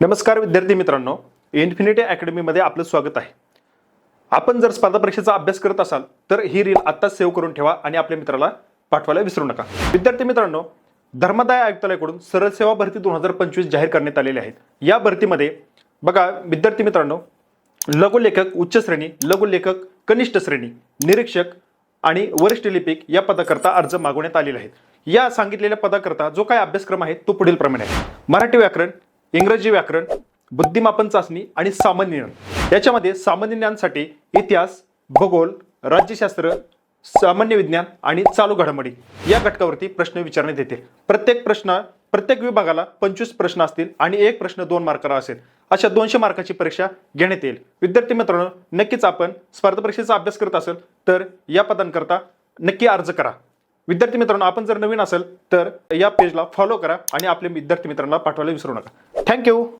नमस्कार विद्यार्थी मित्रांनो. इन्फिनिटी अकॅडमीमध्ये आपलं स्वागत आहे. आपण जर स्पर्धा परीक्षेचा अभ्यास करत असाल तर ही रील आत्ताच सेव्ह करून ठेवा आणि आपल्या मित्राला पाठवायला विसरू नका. विद्यार्थी मित्रांनो धर्मदाय आयुक्तालयाकडून सरळ सेवा भरती दोन हजार पंचवीस जाहीर करण्यात आलेली आहेत या भरतीमध्ये बघा विद्यार्थी मित्रांनो लघुलेखक उच्च श्रेणी लघुलेखक कनिष्ठ श्रेणी निरीक्षक आणि वरिष्ठ लिपिक या पदाकरता अर्ज मागवण्यात आलेले आहेत. या सांगितलेल्या पदाकरता जो काय अभ्यासक्रम आहे तो पुढील प्रमाणे आहे. मराठी व्याकरण इंग्रजी व्याकरण बुद्धिमापन चाचणी आणि सामान्य ज्ञान. याच्यामध्ये सामान्य ज्ञानसाठी इतिहास भूगोल राज्यशास्त्र सामान्य विज्ञान आणि चालू घडामोडी या घटकावरती प्रश्न विचारण्यात येतील प्रत्येक प्रश्न प्रत्येक विभागाला पंचवीस प्रश्न असतील आणि एक प्रश्न दोन मार्काला असेल. अशा दोनशे मार्काची परीक्षा घेण्यात येईल. विद्यार्थी मित्रांनो नक्कीच आपण स्पर्धा परीक्षेचा अभ्यास करत असेल तर या पदांकरता नक्की अर्ज करा. विद्यार्थी मित्रांनो आपण जर नवीन असेल तर या पेजला फॉलो करा आणि आपल्या विद्यार्थी मित्रांना पाठवायला विसरू नका. थँक्यू